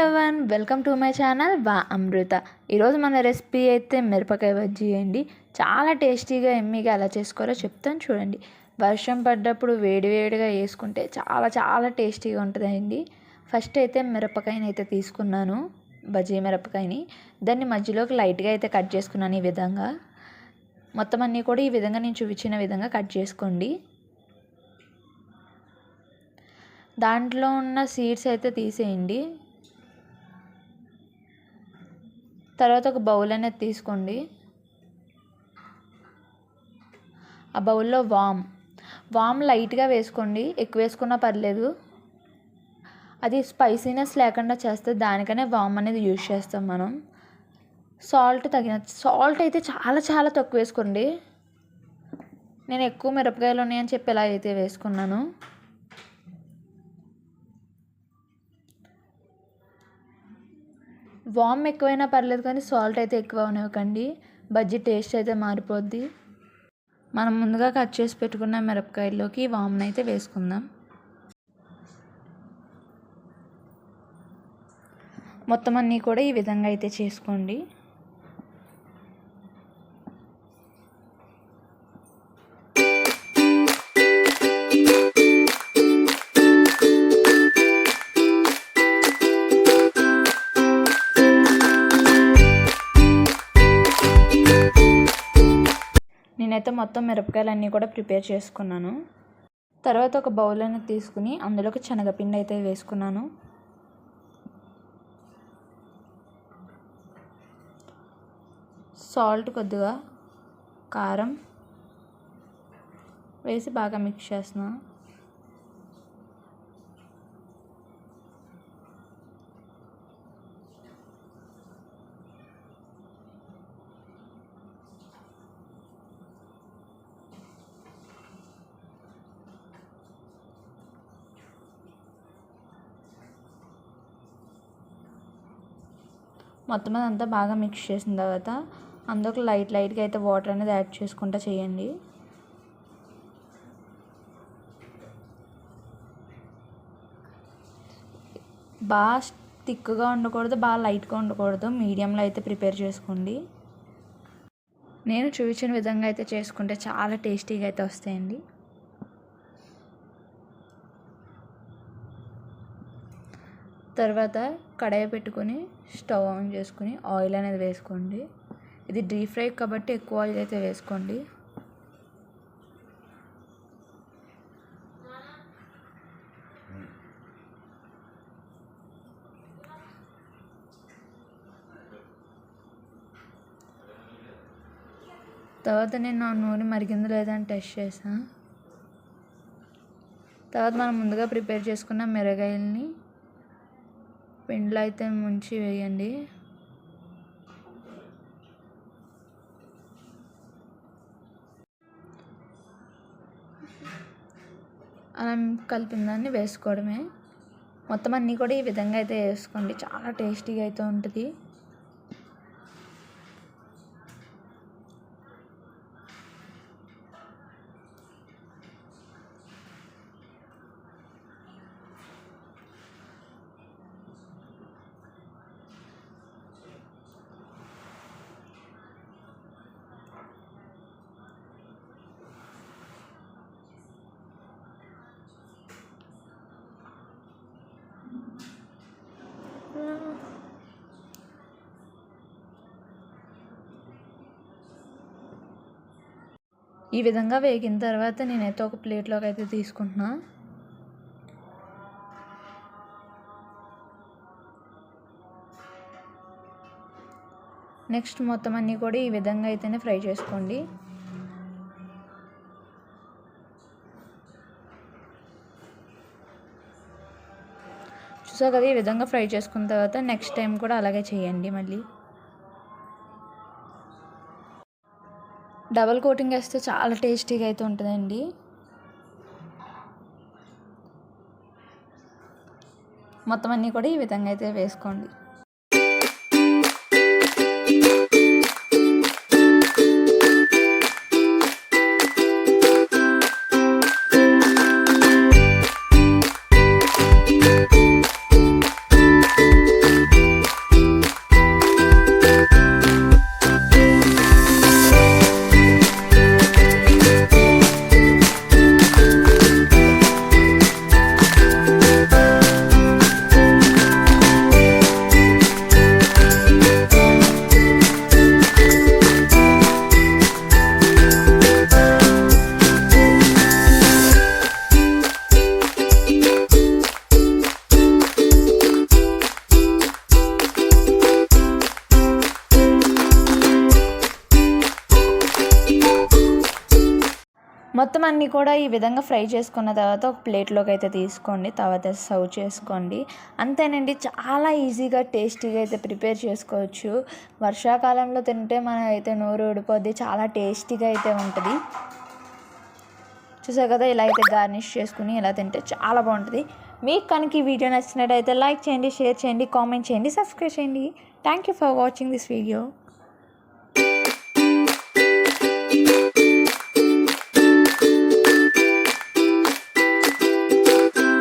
Everyone welcome to my channel వా అమృత ఈరోజు మన రెసిపీ అయితే మిరపకాయ బజ్జీ అండి. చాలా టేస్టీగా ఎమ్మిగా ఎలా చేసుకోరో చెప్తాను చూడండి. వర్షం పడ్డప్పుడు వేడివేడిగా వేసుకుంటే చాలా చాలా టేస్టీగా ఉంటుందండి. ఫస్ట్ అయితే మిరపకాయని అయితే తీసుకున్నాను బజ్జీ మిరపకాయని. దాన్ని మధ్యలోకి లైట్గా అయితే కట్ చేసుకున్నాను ఈ విధంగా. మొత్తం అన్నీ కూడా ఈ విధంగా నేను చూపించిన విధంగా కట్ చేసుకోండి. దాంట్లో ఉన్న సీడ్స్ అయితే తీసేయండి. తర్వాత ఒక బౌల్ అనేది తీసుకోండి. ఆ బౌల్లో వామ్. వామ్ లైట్గా వేసుకోండి. ఎక్కువ వేసుకున్నా పర్లేదు. అది స్పైసీనెస్ లేకుండా చేస్తే దానికనే వామ్ అనేది యూజ్ చేస్తాం మనం. సాల్ట్ తగిన సాల్ట్ అయితే చాలా చాలా తక్కువ వేసుకోండి. నేను ఎక్కువ మిరపకాయలు ఉన్నాయని చెప్పి ఇలా అయితే వేసుకున్నాను. వామ్ ఎక్కువైనా పర్లేదు కానీ సాల్ట్ అయితే ఎక్కువ అవనివ్వకండి బజ్జీ టేస్ట్ అయితే మారిపోద్ది. మనం ముందుగా కట్ చేసి పెట్టుకున్న మిరపకాయల్లోకి వామ్ని అయితే వేసుకుందాం. మొత్తం అన్నీ కూడా ఈ విధంగా అయితే చేసుకోండి. నేనైతే మొత్తం మిరపకాయలు అన్నీ కూడా ప్రిపేర్ చేసుకున్నాను. తర్వాత ఒక బౌల్ అనేది తీసుకుని అందులోకి శనగపిండి అయితే వేసుకున్నాను. సాల్ట్ కొద్దిగా కారం వేసి బాగా మిక్స్ చేస్తున్నాను మొత్తం అదంతా బాగా మిక్స్ చేసిన తర్వాత అందులో లైట్ లైట్గా అయితే వాటర్ అనేది యాడ్ చేసుకుంటూ చేయండి. బాగా థిక్గా ఉండకూడదు బాగా లైట్గా ఉండకూడదు. మీడియంలో అయితే ప్రిపేర్ చేసుకోండి. నేను చూపించిన విధంగా అయితే చేసుకుంటే చాలా టేస్టీగా అయితే వస్తాయండి. తర్వాత కడాయి పెట్టుకొని స్టవ్ ఆన్ చేసుకుని ఆయిల్ అనేది వేసుకోండి. ఇది డీప్ ఫ్రై కాబట్టి ఎక్కువ ఆయిల్ అయితే వేసుకోండి. తర్వాత నేను నా నూనె మరిగిందో లేదని టెస్ట్ చేసాను తర్వాత మనం ముందుగా ప్రిపేర్ చేసుకున్న మిరగాయల్ని పెండ్లు అయితే ముంచి వేయండి. అలా కలిపిన దాన్ని వేసుకోవడమే. మొత్తం అన్నీ కూడా ఈ విధంగా అయితే వేసుకోండి. చాలా టేస్టీగా అయితే ఉంటుంది. ఈ విధంగా వేగిన తర్వాత నేనైతే ఒక ప్లేట్లోకి అయితే తీసుకుంటున్నా. నెక్స్ట్ మొత్తం అన్నీ కూడా ఈ విధంగా అయితేనే ఫ్రై చేసుకోండి. చూసా కదా ఈ విధంగా ఫ్రై చేసుకున్న తర్వాత నెక్స్ట్ టైం కూడా అలాగే చేయండి మళ్ళీ. డబల్ కోటింగ్ వేస్తే చాలా టేస్టీగా అయితే ఉంటుందండి. మొత్తం అన్నీ కూడా ఈ విధంగా అయితే వేసుకోండి. మొత్తం అన్నీ కూడా ఈ విధంగా ఫ్రై చేసుకున్న తర్వాత ఒక ప్లేట్లోకి అయితే తీసుకోండి తర్వాత సర్వ్ చేసుకోండి. అంతేనండి చాలా ఈజీగా టేస్టీగా అయితే ప్రిపేర్ చేసుకోవచ్చు. వర్షాకాలంలో తింటే మనం అయితే నోరు ఊడిపోద్ది చాలా టేస్టీగా అయితే ఉంటుంది. చూసారు కదా ఇలా అయితే గార్నిష్ చేసుకుని ఇలా తింటే చాలా బాగుంటుంది. మీకు కనుక ఈ వీడియో నచ్చినట్టయితే లైక్ చేయండి షేర్ చేయండి కామెంట్ చేయండి సబ్స్క్రైబ్ చేయండి. Thank you for watching this video